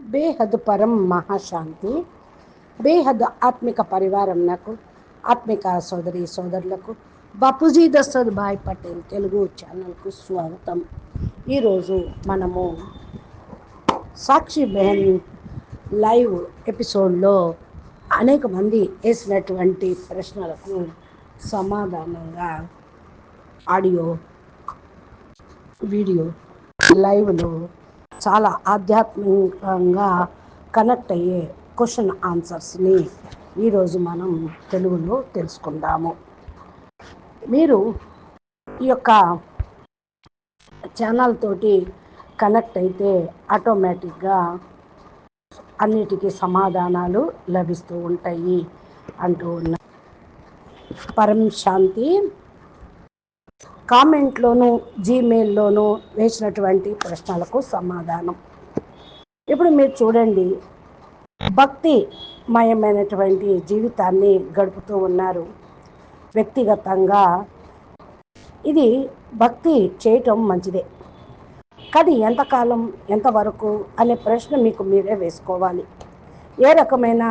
బేహద్ పరం మహాశాంతి బేహద్ ఆత్మిక పరివారం నాకు ఆత్మిక సోదరి సోదరులకు బాపూజీ దశరథ్ భాయ్ పటేల్ తెలుగు ఛానల్కు స్వాగతం. ఈరోజు మనము సాక్షి బెహన్ లైవ్ ఎపిసోడ్లో అనేక మంది వేసినటువంటి ప్రశ్నలకు సమాధానంగా ఆడియో వీడియో లైవ్లో చాలా ఆధ్యాత్మికంగా కనెక్ట్ అయ్యే క్వశ్చన్ ఆన్సర్స్ని ఈరోజు మనం తెలుగులో తెలుసుకుందాము. మీరు ఈ యొక్క ఛానల్ తోటి కనెక్ట్ అయితే ఆటోమేటిక్గా అన్నిటికీ సమాధానాలు లభిస్తూ ఉంటాయి అంటూ ఉన్న. పరం శాంతి కామెంట్లోను జీమెయిల్లోనూ వేసినటువంటి ప్రశ్నలకు సమాధానం. ఇప్పుడు మీరు చూడండి భక్తి మయమైనటువంటి జీవితాన్ని గడుపుతూ ఉన్నారు. వ్యక్తిగతంగా ఇది భక్తి చేయటం మంచిదే. కానీ ఎంతకాలం ఎంతవరకు అనే ప్రశ్న మీకు మీరే వేసుకోవాలి. ఏ రకమైన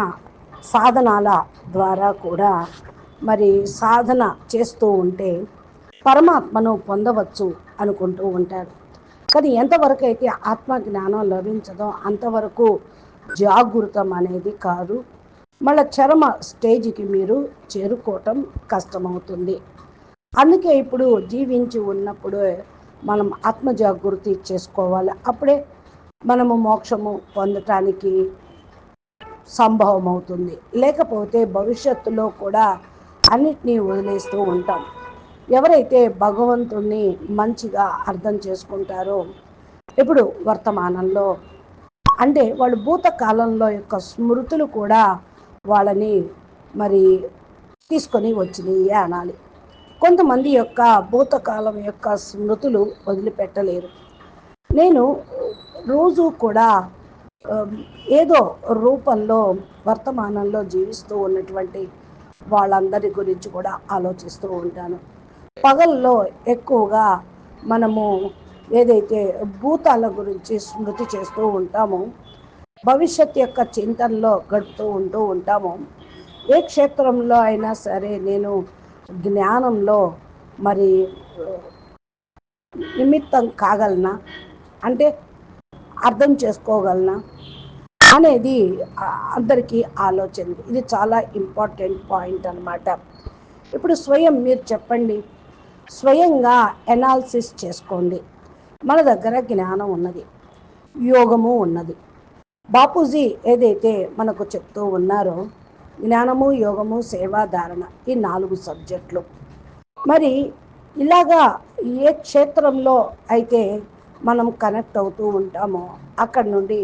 సాధనాల ద్వారా కూడా మరి సాధన చేస్తూ ఉంటే పరమాత్మను పొందవచ్చు అనుకుంటూ ఉంటారు కానీ ఎంతవరకు అయితే ఆత్మ జ్ఞానం లభించదో అంతవరకు జాగృతం అనేది కాదు. మళ్ళీ చరమ స్టేజ్కి మీరు చేరుకోవటం కష్టమవుతుంది. అందుకే ఇప్పుడు జీవించి ఉన్నప్పుడు మనం ఆత్మ జాగృతి చేసుకోవాలి. అప్పుడే మనము మోక్షము పొందటానికి సంభవం అవుతుంది లేకపోతే భవిష్యత్తులో కూడా అన్నిటినీ వదిలేస్తూ ఉంటాం. ఎవరైతే భగవంతుణ్ణి మంచిగా అర్థం చేసుకుంటారో ఇప్పుడు వర్తమానంలో అంటే వాళ్ళు భూతకాలంలో యొక్క స్మృతులు కూడా వాళ్ళని మరి తీసుకొని వచ్చినాయి అనాలి. కొంతమంది యొక్క భూతకాలం యొక్క స్మృతులు వదిలిపెట్టలేరు. నేను రోజు కూడా ఏదో రూపంలో వర్తమానంలో జీవిస్తూ ఉన్నటువంటి వాళ్ళందరి గురించి కూడా ఆలోచిస్తూ ఉంటాను. పగల్లో ఎక్కువగా మనము ఏదైతే భూతాల గురించి స్మృతి చేస్తూ ఉంటామో భవిష్యత్ యొక్క చింతనలో గడుపుతూ ఉంటూ ఉంటాము ఏ క్షేత్రంలో అయినా సరే నేను జ్ఞానంలో మరి నిమిత్తం కాగలనా? అంటే అర్థం చేసుకోగలనా? అనేది అందరికీ ఆలోచన ఇది చాలా ఇంపార్టెంట్ పాయింట్ అనమాట ఇప్పుడు స్వయం మీరు చెప్పండి. స్వయంగా ఎనాలిసిస్ చేసుకోండి. మన దగ్గర జ్ఞానం ఉన్నది. యోగము ఉన్నది. బాపూజీ ఏదైతే మనకు చెప్తూ ఉన్నారో జ్ఞానము యోగము సేవాధారణ ఈ నాలుగు సబ్జెక్టులు మరి ఇలాగా ఏ క్షేత్రంలో అయితే మనం కనెక్ట్ అవుతూ ఉంటామో అక్కడి నుండి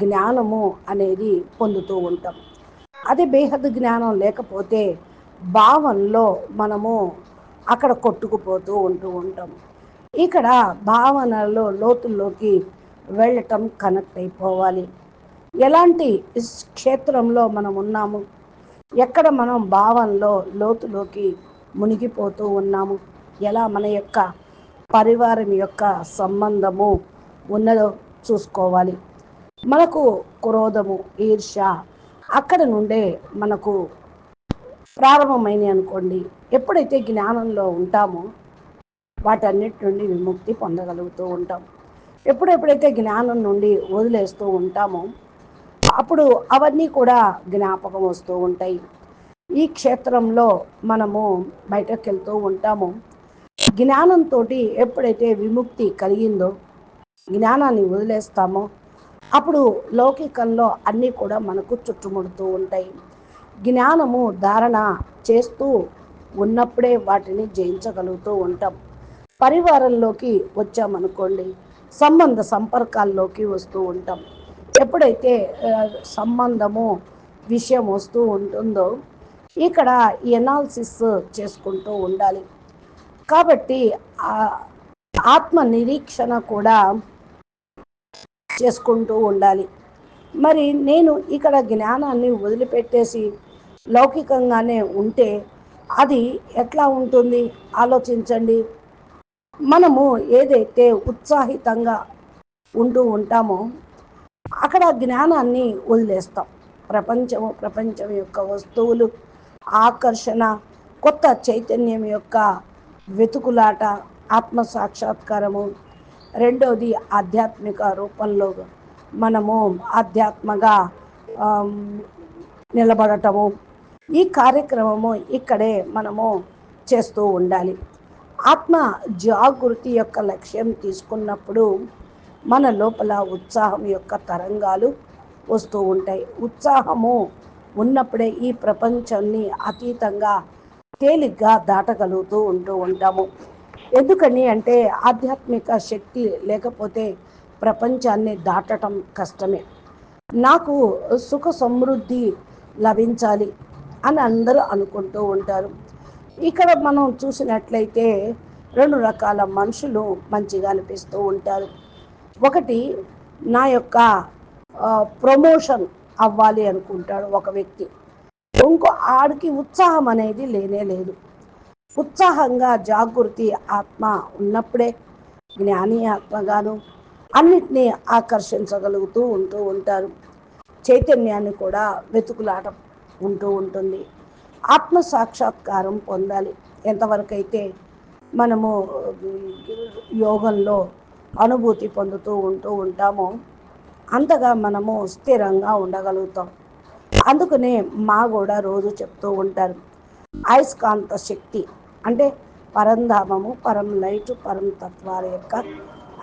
జ్ఞానము అనేది పొందుతూ ఉంటాం. అది బేహద్ జ్ఞానం లేకపోతే భావనలో మనము అక్కడ కొట్టుకుపోతూ ఉంటూ ఉంటాం. ఇక్కడ భావనలో లోతుల్లోకి వెళ్ళటం కనెక్ట్ అయిపోవాలి. ఎలాంటి క్షేత్రంలో మనం ఉన్నాము? ఎక్కడ మనం భావనలో లోతులోకి మునిగిపోతూ ఉన్నాము? ఎలా మన యొక్క పరివారం యొక్క సంబంధము ఉన్నదో చూసుకోవాలి. మనకు క్రోధము ఈర్ష అక్కడ నుండే మనకు ప్రారంభమైనవి అనుకోండి. ఎప్పుడైతే జ్ఞానంలో ఉంటామో వాటన్నిటి నుండి విముక్తి పొందగలుగుతూ ఉంటాం. ఎప్పుడెప్పుడైతే జ్ఞానం నుండి వదిలేస్తూ ఉంటామో అప్పుడు అవన్నీ కూడా జ్ఞాపకం వస్తూ ఉంటాయి. ఈ క్షేత్రంలో మనము బయటకు వెళ్తూ ఉంటాము. జ్ఞానంతో ఎప్పుడైతే విముక్తి కలిగిందో జ్ఞానాన్ని వదిలేస్తామో అప్పుడు లౌకికంలో అన్నీ కూడా మనకు చుట్టుముడుతూ ఉంటాయి. జ్ఞానము ధారణ చేస్తూ ఉన్నప్పుడే వాటిని జయించగలుగుతూ ఉంటాం. పరివారంలోకి వచ్చామనుకోండి సంబంధ సంపర్కాల్లోకి వస్తూ ఉంటాం. ఎప్పుడైతే సంబంధము విషయం వస్తూ ఉంటుందో ఇక్కడ ఎనాలిసిస్ చేసుకుంటూ ఉండాలి. కాబట్టి ఆత్మ నిరీక్షణ కూడా చేసుకుంటూ ఉండాలి. మరి నేను ఇక్కడ జ్ఞానాన్ని వదిలిపెట్టేసి లౌకికంగానే ఉంటే అది ఎట్లా ఉంటుంది? ఆలోచించండి. మనము ఏదైతే ఉత్సాహితంగా ఉంటూ ఉంటామో అక్కడ జ్ఞానాన్ని వదిలేస్తాం. ప్రపంచము ప్రపంచం యొక్క వస్తువులు ఆకర్షణ కొత్త చైతన్యం యొక్క వెతుకులాట ఆత్మ సాక్షాత్కారము రెండవది ఆధ్యాత్మిక రూపంలో మనము ఆధ్యాత్మగా నిలబడటము. ఈ కార్యక్రమము ఇక్కడే మనము చేస్తూ ఉండాలి. ఆత్మ జాగృతి యొక్క లక్ష్యం తీసుకున్నప్పుడు మన లోపల ఉత్సాహం యొక్క తరంగాలు వస్తూ ఉంటాయి. ఉత్సాహము ఉన్నప్పుడే ఈ ప్రపంచాన్ని అతీతంగా తేలిగ్గా దాటగలుగుతూ ఉంటూ ఉంటాము. ఎందుకని అంటే ఆధ్యాత్మిక శక్తి లేకపోతే ప్రపంచాన్ని దాటడం కష్టమే. నాకు సుఖ సమృద్ధి లభించాలి. అని అందరూ అనుకుంటూ ఉంటారు. ఇక్కడ మనం చూసినట్లయితే రెండు రకాల మనుషులు మంచిగా అనిపిస్తూ ఉంటారు. ఒకటి నా యొక్క ప్రమోషన్ అవ్వాలి అనుకుంటాడు ఒక వ్యక్తి. ఇంకో ఆడికి ఉత్సాహం అనేది లేనే లేదు. ఉత్సాహంగా జాగృతి ఆత్మ ఉన్నప్పుడే జ్ఞాని ఆత్మగాను అన్నిటినీ ఆకర్షించగలుగుతూ ఉంటూ ఉంటారు. చైతన్యాన్ని కూడా వెతుకులాట ఉంటూ ఉంటుంది. ఆత్మ సాక్షాత్కారం పొందాలి. ఎంతవరకు అయితే మనము యోగంలో అనుభూతి పొందుతూ ఉంటూ ఉంటామో అంతగా మనము స్థిరంగా ఉండగలుగుతాం. అందుకనే మా కూడా రోజు చెప్తూ ఉంటారు అయస్కాంత శక్తి అంటే పరంధామము పరం లైటు పరం తత్వాల యొక్క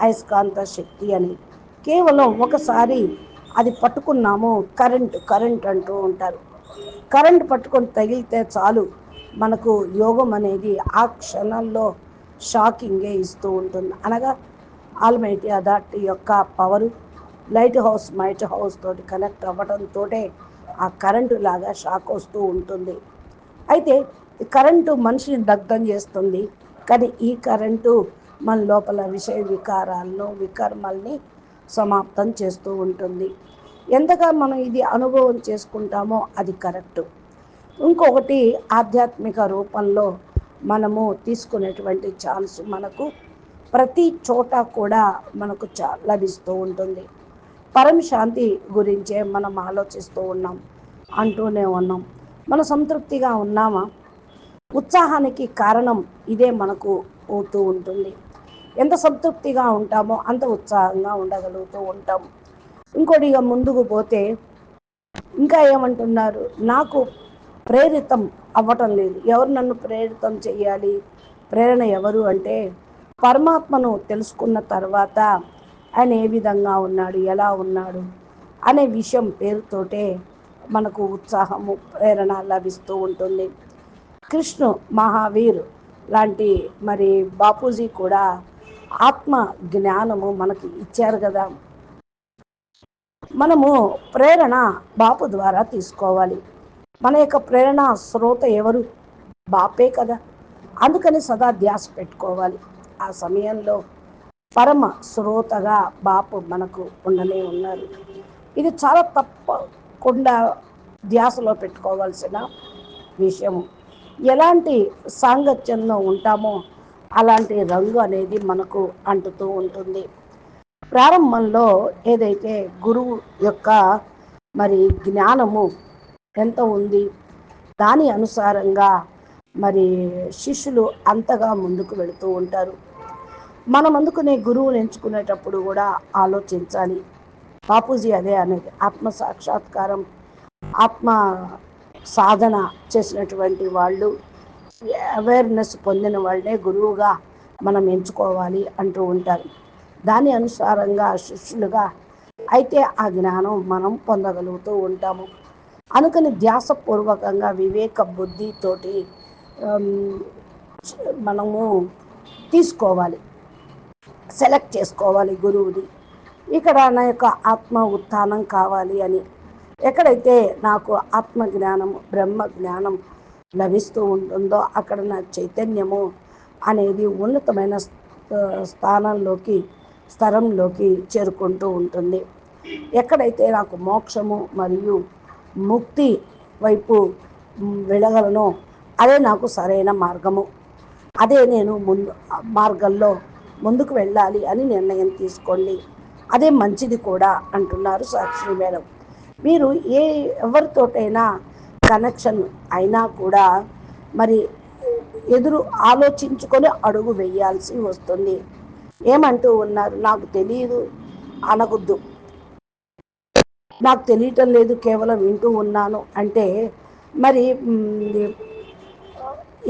అయస్కాంత శక్తి అని. కేవలం ఒకసారి అది పట్టుకున్నాము కరెంట్ కరెంట్ అంటూ ఉంటారు. కరెంట్ పట్టుకొని తగిలితే చాలు మనకు యోగం అనేది ఆ క్షణంలో షాకింగే ఇస్తూ ఉంటుంది. అనగా ఆల్మైటీ అథారిటీ యొక్క power light house might house తోటి కనెక్ట్ అవ్వడంతో ఆ కరెంటు లాగా షాక్ వస్తూ ఉంటుంది. అయితే కరెంటు మనిషిని దగ్ధం చేస్తుంది. కానీ ఈ కరెంటు మన లోపల విషయ వికారాలను వికర్మల్ని సమాప్తం చేస్తూ ఉంటుంది. ఎంతగా మనం ఇది అనుభవం చేసుకుంటామో అది కరెక్టు. ఇంకొకటి ఆధ్యాత్మిక రూపంలో మనము తీసుకునేటువంటి ఛాన్స్ మనకు ప్రతి చోట కూడా మనకు చా లభిస్తూ ఉంటుంది. పరమ శాంతి గురించే మనం ఆలోచిస్తూ ఉన్నాం అంటూనే ఉన్నాం. మన సంతృప్తిగా ఉన్నామా? ఉత్సాహానికి కారణం ఇదే మనకు అవుతూ ఉంటుంది. ఎంత సంతృప్తిగా ఉంటామో అంత ఉత్సాహంగా ఉండగలుగుతూ ఉంటాం. ఇంకోటి ఇక ముందుకు పోతే ఇంకా ఏమంటున్నారు? నాకు ప్రేరితం అవ్వటం లేదు. ఎవరు నన్ను ప్రేరితం చేయాలి ప్రేరణ ఎవరు అంటే పరమాత్మను తెలుసుకున్న తర్వాత ఆయన ఏ విధంగా ఉన్నాడు? ఎలా ఉన్నాడు? అనే విషయం పేరుతోటే మనకు ఉత్సాహము ప్రేరణ లభిస్తూ ఉంటుంది. కృష్ణు మహావీర్ లాంటి మరి బాపూజీ కూడా ఆత్మ జ్ఞానము మనకి ఇచ్చారు కదా. మనము ప్రేరణ బాపు ద్వారా తీసుకోవాలి. మన యొక్క ప్రేరణ శ్రోత ఎవరు? బాపే కదా. అందుకని సదా ధ్యాస పెట్టుకోవాలి. ఆ సమయంలో పరమ శ్రోతగా బాపు మనకు ఉండనే ఉన్నారు. ఇది చాలా తప్పకుండా ధ్యాసలో పెట్టుకోవాల్సిన విషయము ఎలాంటి సాంగత్యంలో ఉంటామో అలాంటి రంగు అనేది మనకు అంటుతూ ఉంటుంది. ప్రారంభంలో ఏదైతే గురువు యొక్క మరి జ్ఞానము ఎంత ఉంది దాని అనుసారంగా మరి శిష్యులు అంతగా ముందుకు వెళుతూ ఉంటారు. మనం అందుకునే గురువుని ఎంచుకునేటప్పుడు కూడా ఆలోచించాలి. బాపూజీ అదే అనేది ఆత్మ సాక్షాత్కారం ఆత్మ సాధన చేసినటువంటి వాళ్ళు అవేర్నెస్ పొందిన వాళ్ళే గురువుగా మనం ఎంచుకోవాలి అంటూ ఉంటారు. దాని అనుసారంగా శిష్యులుగా అయితే ఆ జ్ఞానం మనం పొందగలుగుతూ ఉంటాము. అనుకుని ధ్యాసపూర్వకంగా వివేక బుద్ధితోటి మనము తీసుకోవాలి. సెలెక్ట్ చేసుకోవాలి గురువుని. ఇక్కడ నా యొక్క ఆత్మ ఉత్థానం కావాలి అని. ఎక్కడైతే నాకు ఆత్మ జ్ఞానం బ్రహ్మ జ్ఞానం లభిస్తూ ఉంటుందో అక్కడ నా చైతన్యము అనేది ఉన్నతమైన స్థానంలోకి స్థలంలోకి చేరుకుంటూ ఉంటుంది. ఎక్కడైతే నాకు మోక్షము మరియు ముక్తి వైపు వెళ్ళగలనో అదే నాకు సరైన మార్గము. అదే నేను ముందు మార్గంలో ముందుకు వెళ్ళాలి అని నిర్ణయం తీసుకోండి. అదే మంచిది కూడా అంటున్నారు సాక్షి మేడం. మీరు ఏ ఎవరితోటైనా కనెక్షన్ అయినా కూడా మరి ఎదురు ఆలోచించుకొని అడుగు వేయాల్సి వస్తుంది. ఏమంటూ ఉన్నారు? నాకు తెలియదు అనకొద్దు నాకు తెలియటం లేదు కేవలం వింటూ ఉన్నాను. అంటే మరి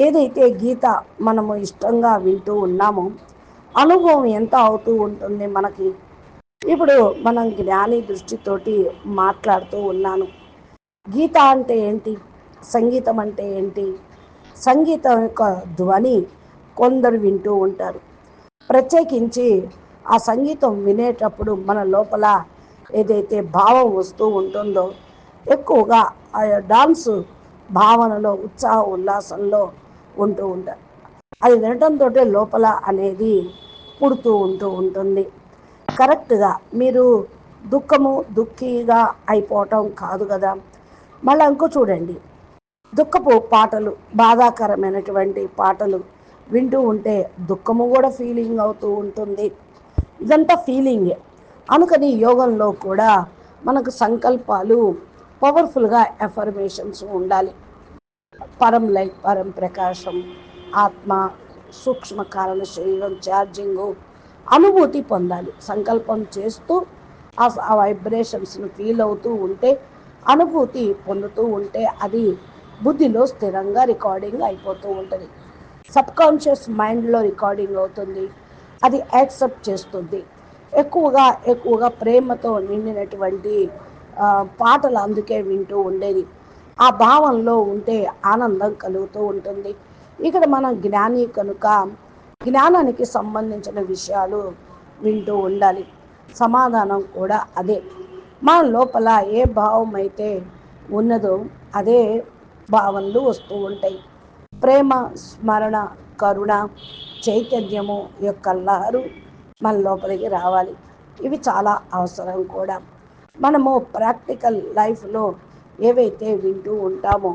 ఏదైతే గీత మనము ఇష్టంగా వింటూ ఉన్నామో అనుభవం ఎంత అవుతూ ఉంటుంది మనకి? ఇప్పుడు మనం జ్ఞాని దృష్టితోటి మాట్లాడుతూ ఉన్నాను. గీత అంటే ఏంటి? సంగీతం అంటే ఏంటి? సంగీతం యొక్క ధ్వని కొందరు వింటూ ఉంటారు. ప్రత్యేకించి ఆ సంగీతం వినేటప్పుడు మన లోపల ఏదైతే భావం వస్తూ ఉంటుందో ఎక్కువగా ఆ డాన్స్ భావనలో ఉత్సాహ ఉల్లాసంలో ఉంటూ ఉంటారు అది వినటంతో లోపల అనేది పుడుతూ ఉంటూ ఉంటుంది. కరెక్ట్గా మీరు దుఃఖము దుఃఖీగా అయిపోవటం కాదు కదా. మళ్ళీ ఇంకో చూడండి. దుఃఖపు పాటలు బాధాకరమైనటువంటి పాటలు వింటూ ఉంటే దుఃఖము కూడా ఫీలింగ్ అవుతూ ఉంటుంది. ఇదంతా ఫీలింగే అనుకని యోగంలో కూడా మనకు సంకల్పాలు పవర్ఫుల్గా ఎఫర్మేషన్స్ ఉండాలి. పరం లైట్ పరం ప్రకాశం ఆత్మ సూక్ష్మ కారణ శరీరం ఛార్జింగు అనుభూతి పొందాలి. సంకల్పం చేస్తూ ఆ వైబ్రేషన్స్ను ఫీల్ అవుతూ ఉంటే అనుభూతి పొందుతూ ఉంటే అది బుద్ధిలో స్థిరంగా రికార్డింగ్ అయిపోతూ ఉంటుంది. సబ్ కాన్షియస్ మైండ్లో రికార్డింగ్ అవుతుంది. అది యాక్సెప్ట్ చేస్తుంది. ఎక్కువగా ఎక్కువగా ప్రేమతో నిండినటువంటి పాటలు అందుకే వింటూ ఉండేది. ఆ భావంలో ఉంటే ఆనందం కలుగుతూ ఉంటుంది. ఇక్కడ మనం జ్ఞాని కనుక జ్ఞానానికి సంబంధించిన విషయాలు వింటూ ఉండాలి. సమాధానం కూడా అదే. మన లోపల ఏ భావం అయితే ఉన్నదో అదే భావనలు వస్తూ ఉంటాయి. ప్రేమ స్మరణ కరుణ చైతన్యము యొక్క లహరు మన లోపలికి రావాలి. ఇవి చాలా అవసరం కూడా. మనము ప్రాక్టికల్ లైఫ్లో ఏవైతే వింటూ ఉంటామో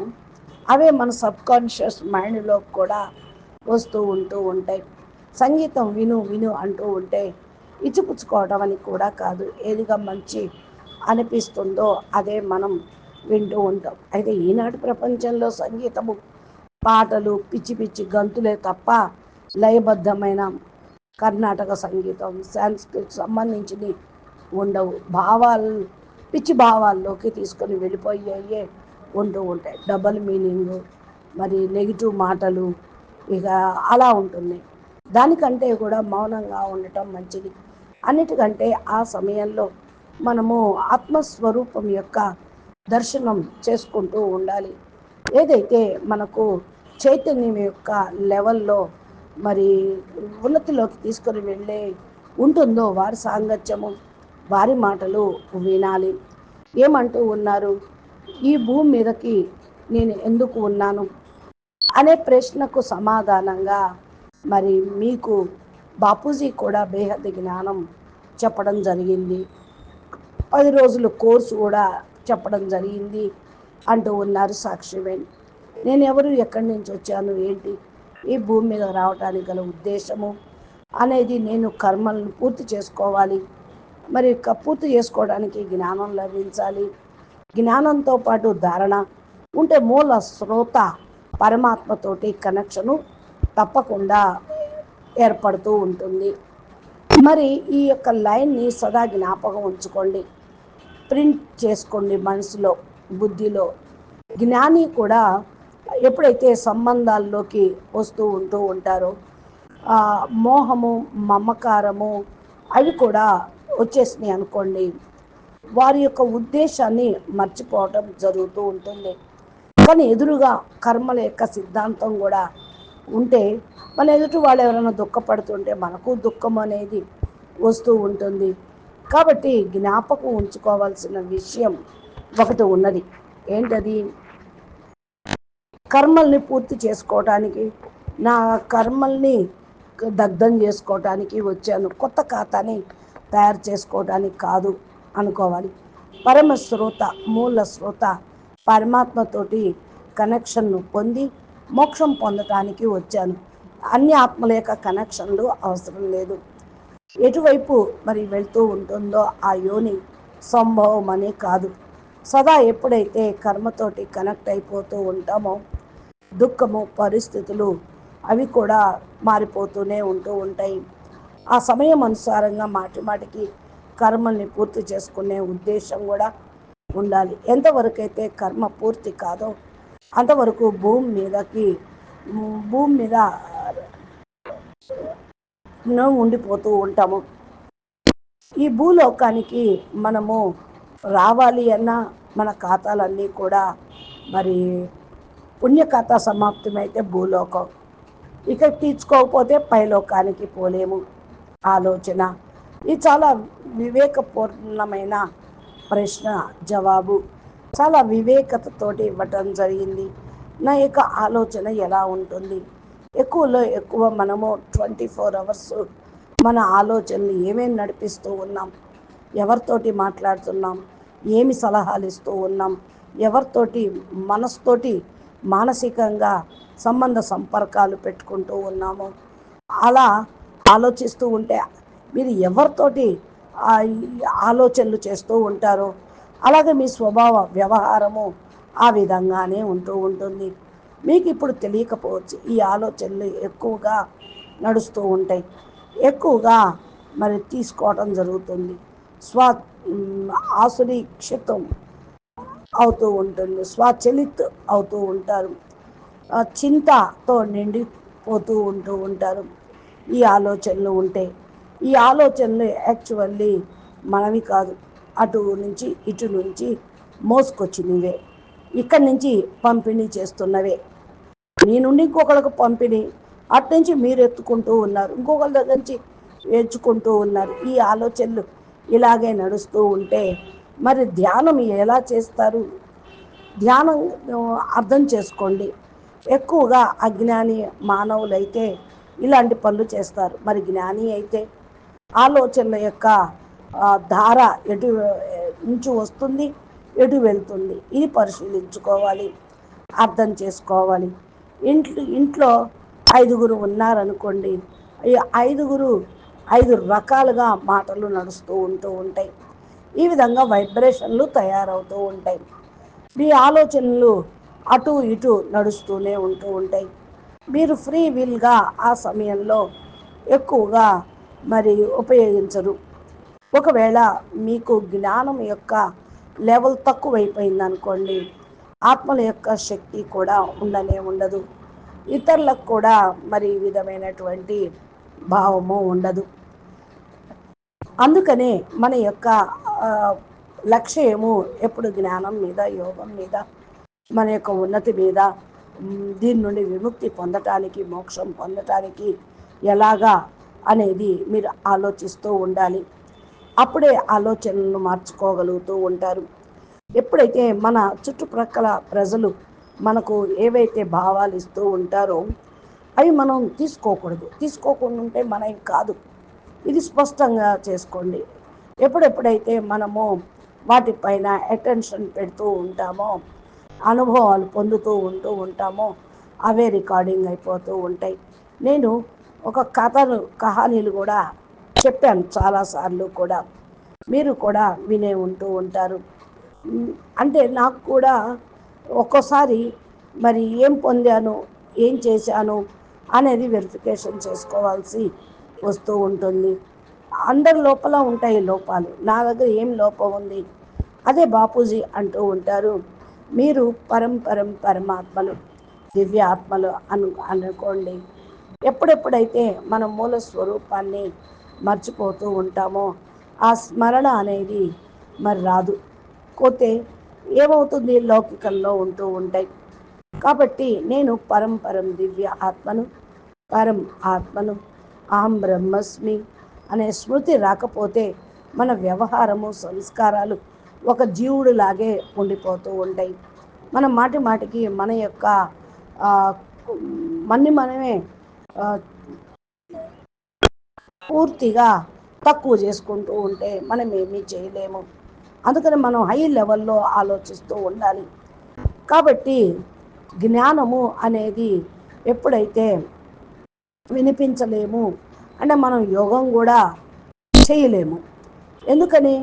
అవే మన సబ్కాన్షియస్ మైండ్లో కూడా వస్తూ ఉంటూ ఉంటాయి. సంగీతం విను విను అంటూ ఉంటే ఇచ్చిపుచ్చుకోవడం అని కూడా కాదు. ఏదిగా మంచి అనిపిస్తుందో అదే మనం వింటూ ఉంటాం. అయితే ఈనాటి ప్రపంచంలో సంగీతము పాటలు పిచ్చి పిచ్చి గంతులే తప్ప లయబద్ధమైన కర్ణాటక సంగీతం సాంస్క్రిట్ సంబంధించినవి ఉండవు. భావాలు పిచ్చి భావాల్లోకి తీసుకొని వెళ్ళిపోయే ఉంటూ ఉంటాయి. డబల్ మీనింగ్ మరి నెగిటివ్ మాటలు ఇక అలా ఉంటుంది దానికంటే కూడా మౌనంగా ఉండటం మంచిది. అన్నిటికంటే ఆ సమయంలో మనము ఆత్మస్వరూపం యొక్క దర్శనం చేసుకుంటూ ఉండాలి. ఏదైతే మనకు చైతన్యం యొక్క లెవెల్లో మరి ఉన్నతిలోకి తీసుకొని వెళ్ళే ఉంటుందో వారి సాంగత్యము వారి మాటలు వినాలి. ఏమంటూ ఉన్నారు? ఈ భూమి మీదకి నేను ఎందుకు ఉన్నాను? అనే ప్రశ్నకు సమాధానంగా మరి మీకు బాపూజీ కూడా బేహద్ జ్ఞానం చెప్పడం జరిగింది. పది రోజుల కోర్సు కూడా చెప్పడం జరిగింది. అంటూ ఉన్నారు సాక్షివేణి నేను ఎవరు ఎక్కడి నుంచి వచ్చాను ఏంటి? ఈ భూమి మీద రావడానికి గల ఉద్దేశము అనేది నేను కర్మలను పూర్తి చేసుకోవాలి. మరి పూర్తి చేసుకోవడానికి జ్ఞానం లభించాలి. జ్ఞానంతో పాటు ధారణ ఉంటే మూల శ్రోత పరమాత్మతోటి కనెక్షను తప్పకుండా ఏర్పడుతూ ఉంటుంది. మరి ఈ యొక్క లైన్ని సదా జ్ఞాపకం ఉంచుకోండి. ప్రింట్ చేసుకోండి మనసులో. బుద్ధిలో జ్ఞాని కూడా ఎప్పుడైతే సంబంధాల్లోకి వస్తూ ఉంటూ ఉంటారో మోహము మమకారము అవి కూడా వచ్చేసినాయి అనుకోండి. వారి యొక్క ఉద్దేశాన్ని మర్చిపోవటం జరుగుతూ ఉంటుంది. కానీ ఎదురుగా కర్మల యొక్క సిద్ధాంతం కూడా ఉంటే మన ఎదుటి వాళ్ళు ఎవరైనా దుఃఖపడుతుంటే మనకు దుఃఖం అనేది వస్తూ ఉంటుంది. కాబట్టి జ్ఞాపకం ఉంచుకోవాల్సిన విషయం ఒకటి ఉన్నది. ఏంటది? కర్మల్ని పూర్తి చేసుకోవటానికి నా కర్మల్ని దగ్ధం చేసుకోవటానికి వచ్చాను. కొత్త ఖాతాని తయారు చేసుకోవడానికి కాదు అనుకోవాలి. పరమ శ్రోత మూల శ్రోత పరమాత్మతోటి కనెక్షన్ను పొంది మోక్షం పొందటానికి వచ్చాను. అన్ని ఆత్మల యొక్క కనెక్షన్లు అవసరం లేదు. ఎటువైపు మరి వెళ్తూ ఉంటుందో ఆ యోని సంభవం అనే కాదు. సదా ఎప్పుడైతే కర్మతోటి కనెక్ట్ అయిపోతూ ఉంటామో దుఃఖము పరిస్థితులు అవి కూడా మారిపోతూనే ఉంటూ ఉంటాయి. ఆ సమయం అనుసారంగా మాటి మాటికి కర్మల్ని పూర్తి చేసుకునే ఉద్దేశం కూడా ఉండాలి. ఎంతవరకు అయితే కర్మ పూర్తి కాదో అంతవరకు భూమి మీదకి భూమి మీద ఉండిపోతూ ఉంటాము. ఈ భూలోకానికి మనము రావాలి అన్నా మన ఖాతాలన్నీ కూడా మరి పుణ్యకథ సమాప్తమైతే భూలోకం. ఇక తీర్చుకోకపోతే పైలోకానికి పోలేము. ఆలోచన. ఇది చాలా వివేకపూర్ణమైన ప్రశ్న జవాబు. చాలా వివేకతతోటి ఇవ్వటం జరిగింది. నా యొక్క ఆలోచన ఎలా ఉంటుంది? ఎక్కువలో ఎక్కువ మనము ట్వంటీ ఫోర్ అవర్స్ మన ఆలోచనలు ఏమేమి నడిపిస్తూ ఉన్నాం? ఎవరితోటి మాట్లాడుతున్నాం? ఏమి సలహాలు ఇస్తూ ఉన్నాం? ఎవరితోటి మనస్తోటి మానసికంగా సంబంధ సంపర్కాలు పెట్టుకుంటూ ఉన్నాము. అలా ఆలోచిస్తూ ఉంటే మీరు ఎవరితోటి ఆలోచనలు చేస్తూ ఉంటారో అలాగే మీ స్వభావ వ్యవహారము ఆ విధంగానే ఉంటూ ఉంటుంది. మీకు ఇప్పుడు తెలియకపోవచ్చు ఈ ఆలోచనలు ఎక్కువగా నడుస్తూ ఉంటాయి. ఎక్కువగా మరి తీసుకోవటం జరుగుతుంది. స్వ ఆసురీక్షితం అవుతూ ఉంటుంది స్వచలిత్ అవుతూ ఉంటారు. చింతతో నిండిపోతూ ఉంటూ ఉంటారు. ఈ ఆలోచనలు ఉంటే ఈ ఆలోచనలు యాక్చువల్లీ మనవి కాదు. అటు నుంచి ఇటు నుంచి మోసుకొచ్చినవే. ఇక్కడి నుంచి పంపిణీ చేస్తున్నవే. మీ నుండి ఇంకొకరికి పంపిణీ అటు నుంచి మీరు ఎత్తుకుంటూ ఉన్నారు. ఇంకొకరి దగ్గర నుంచి ఎంచుకుంటూ ఉన్నారు. ఈ ఆలోచనలు ఇలాగే నడుస్తూ ఉంటే మరి ధ్యానం ఎలా చేస్తారు? ధ్యానం అర్థం చేసుకోండి. ఎక్కువగా అజ్ఞాని మానవులైతే ఇలాంటి పనులు చేస్తారు. మరి జ్ఞాని అయితే ఆలోచనల యొక్క ధార ఎటు నుంచి వస్తుంది? ఎటు వెళ్తుంది? ఇది పరిశీలించుకోవాలి. అర్థం చేసుకోవాలి. ఇంట్లో ఇంట్లో ఐదుగురు ఉన్నారనుకోండి ఈ ఐదుగురు ఐదు రకాలుగా మాటలు నడుస్తూ ఉంటూ ఉంటాయి. ఈ విధంగా వైబ్రేషన్లు తయారవుతూ ఉంటాయి. మీ ఆలోచనలు అటు ఇటు నడుస్తూనే ఉంటూ ఉంటాయి. మీరు ఫ్రీ విల్గా ఆ సమయంలో ఎక్కువగా మరి ఉపయోగించరు. ఒకవేళ మీకు జ్ఞానం యొక్క లెవెల్ తక్కువైపోయింది అనుకోండి ఆత్మల యొక్క శక్తి కూడా ఉండనే ఉండదు. ఇతరులకు కూడా మరి విధమైనటువంటి భావము ఉండదు. అందుకనే మన యొక్క లక్ష్యము ఎప్పుడు జ్ఞానం మీద యోగం మీద మన యొక్క ఉన్నతి మీద దీని నుండి విముక్తి పొందటానికి మోక్షం పొందటానికి ఎలాగా అనేది మీరు ఆలోచిస్తూ ఉండాలి. అప్పుడే ఆలోచనలను మార్చుకోగలుగుతూ ఉంటారు. ఎప్పుడైతే మన చుట్టుప్రక్కల ప్రజలు మనకు ఏవైతే భావాలు ఇస్తూ ఉంటారో అవి మనం తీసుకోకూడదు. తీసుకోకుండా ఉంటే మనవి కాదు. ఇది స్పష్టంగా చేసుకోండి. ఎప్పుడెప్పుడైతే మనము వాటిపైన అటెన్షన్ పెడుతూ ఉంటామో అనుభవాలు పొందుతూ ఉంటూ ఉంటామో అవే రికార్డింగ్ అయిపోతూ ఉంటాయి. నేను ఒక కథను కహానీలు కూడా చెప్పాను చాలాసార్లు కూడా. మీరు కూడా వినే ఉంటూ ఉంటారు. అంటే నాకు కూడా ఒక్కోసారి మరి ఏం పొందాను ఏం చేశాను అనేది వెరిఫికేషన్ చేసుకోవాల్సి వస్తూ ఉంటుంది. అందరి లోపల ఉంటాయి లోపాలు. నా దగ్గర ఏం లోపం ఉంది? అదే బాపూజీ అంటూ ఉంటారు. మీరు పరంపరం పరమాత్మలు దివ్య ఆత్మలు అను అనుకోండి. ఎప్పుడెప్పుడైతే మన మూల స్వరూపాన్ని మర్చిపోతూ ఉంటామో ఆ స్మరణ అనేది మరి రాదు. పోతే ఏమవుతుంది? లౌకికంలో ఉంటూ ఉంటాయి. కాబట్టి నేను పరంపరం దివ్య ఆత్మను పరం ఆత్మను ఆం బ్రహ్మస్మి అనే స్మృతి రాకపోతే మన వ్యవహారము సంస్కారాలు ఒక జీవుడిలాగే ఉండిపోతూ ఉంటాయి. మన మాటి మాటికి మన యొక్క మన్ని మనమే పూర్తిగా తక్కువ చేసుకుంటూ ఉంటే మనం ఏమీ చేయలేము. అందుకని మనం హై లెవెల్లో ఆలోచిస్తూ ఉండాలి. కాబట్టి జ్ఞానము అనేది ఎప్పుడైతే వినిపించలేము. అంటే మనం యోగం కూడా చేయలేము. ఎందుకని?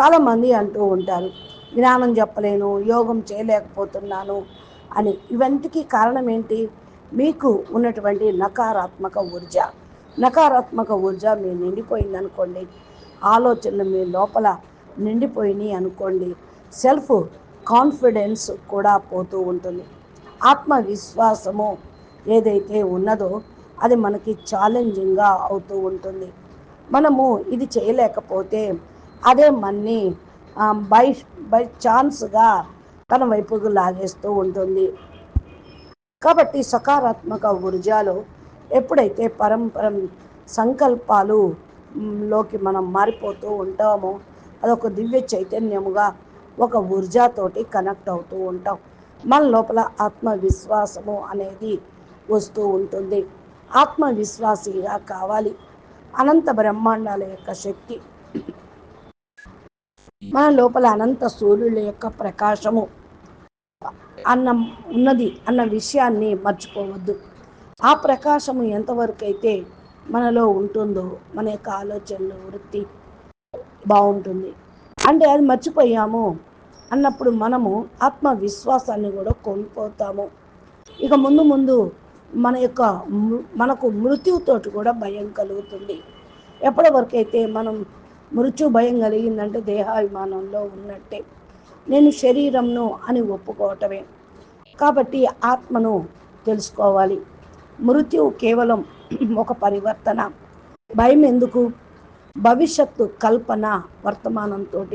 చాలామంది అంటూ ఉంటారు జ్ఞానం చెప్పలేను యోగం చేయలేకపోతున్నాను అని. ఇవంటికి కారణం ఏంటి? మీకు ఉన్నటువంటి నకారాత్మక ఊర్జ. నకారాత్మక ఊర్జ మీ నిండిపోయింది అనుకోండి ఆలోచనలు మీ లోపల నిండిపోయినాయి అనుకోండి. సెల్ఫ్ కాన్ఫిడెన్స్ కూడా పోతూ ఉంటుంది. ఆత్మవిశ్వాసము ఏదైతే ఉన్నదో అది మనకి ఛాలెంజింగ్గా అవుతూ ఉంటుంది. మనము ఇది చేయలేకపోతే అదే మన్ని బై బై ఛాన్స్గా తన వైపుకు లాగేస్తూ ఉంటుంది. కాబట్టి సకారాత్మక ఊర్జాలు ఎప్పుడైతే పరంపరం సంకల్పాలు లోకి మనం మారిపోతూ ఉంటామో అదొక దివ్య చైతన్యముగా ఒక ఊర్జాతోటి కనెక్ట్ అవుతూ ఉంటాం. మన లోపల ఆత్మవిశ్వాసము అనేది వస్తూ ఉంటుంది. ఆత్మవిశ్వాసిగా కావాలి. అనంత బ్రహ్మాండాల యొక్క శక్తి. మన లోపల అనంత సూర్యుల యొక్క ప్రకాశము అన్న ఉన్నది అన్న విషయాన్ని మర్చిపోవద్దు. ఆ ప్రకాశము ఎంతవరకు అయితే మనలో ఉంటుందో మన యొక్క ఆలోచనలు వృత్తి బాగుంటుంది. అంటే అది మర్చిపోయాము అన్నప్పుడు మనము ఆత్మవిశ్వాసాన్ని కూడా కోల్పోతాము. ఇక ముందు ముందు మన యొక్క మనకు మృత్యుతోటి కూడా భయం కలుగుతుంది. ఎప్పటి మనం మృత్యు భయం కలిగిందంటే దేహాభిమానంలో ఉన్నట్టే. నేను శరీరంను అని ఒప్పుకోవటమే. కాబట్టి ఆత్మను తెలుసుకోవాలి. మృత్యు కేవలం ఒక పరివర్తన. భయం ఎందుకు? భవిష్యత్తు కల్పన వర్తమానంతో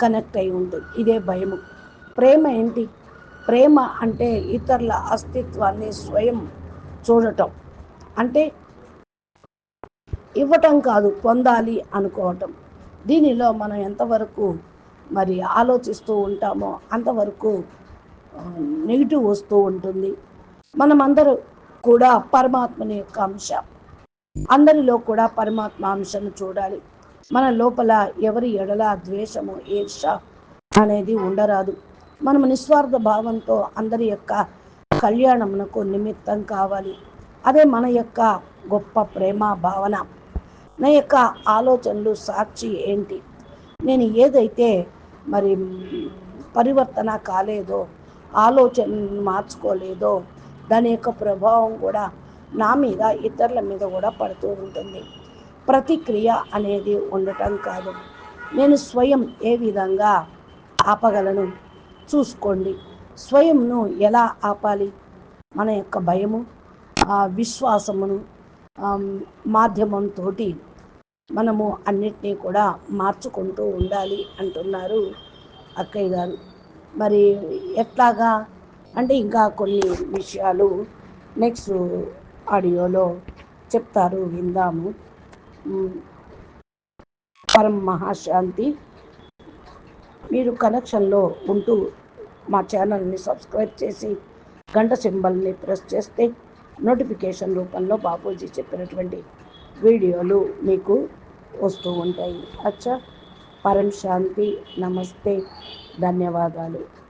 కనెక్ట్ అయి ఉంటుంది ఇదే భయము. ప్రేమ ఏంటి? ప్రేమ అంటే ఇతరుల అస్తిత్వాన్ని స్వయం చూడటం. అంటే ఇవ్వటం కాదు పొందాలి అనుకోవటం. దీనిలో మనం ఎంతవరకు మరి ఆలోచిస్తూ ఉంటామో అంతవరకు నెగిటివ్ వస్తూ ఉంటుంది. మనమందరూ కూడా పరమాత్మని యొక్క అంశ. అందరిలో కూడా పరమాత్మ అంశను చూడాలి. మన లోపల ఎవరి ఎడల ద్వేషము ఈర్ష అనేది ఉండరాదు. మనం నిస్వార్థ భావంతో అందరి యొక్క కళ్యాణమునకు నిమిత్తం కావాలి. అదే మన యొక్క గొప్ప ప్రేమ భావన నా యొక్క ఆలోచనలు సాక్షి ఏంటి? నేను ఏదైతే మరి పరివర్తన కాలేదో ఆలోచన మార్చుకోలేదో దాని యొక్క ప్రభావం కూడా నా మీద ఇతరుల మీద కూడా పడుతూ ఉంటుంది. ప్రతిక్రియ అనేది ఉండటం కాదు. నేను స్వయం ఏ విధంగా ఆపగలను? చూసుకోండి. స్వయంను ఎలా ఆపాలి మన యొక్క భయము విశ్వాసమును మాధ్యమంతో మనము అన్నిటినీ కూడా మార్చుకుంటూ ఉండాలి అంటున్నారు అక్కయ్య గారు. మరి ఎట్లాగా? అంటే ఇంకా కొన్ని విషయాలు నెక్స్ట్ ఆడియోలో చెప్తారు విందాము. పరం మహాశాంతి మీరు కనెక్షన్లో ఉంటూ మా ఛానల్ని సబ్స్క్రైబ్ చేసి గంట సింబల్ని ప్రెస్ చేస్తే నోటిఫికేషన్ రూపంలో బాపూజీ చెప్పినటువంటి వీడియోలు మీకు వస్తూ ఉంటాయి. అచ్చా పరం శాంతి నమస్తే ధన్యవాదాలు.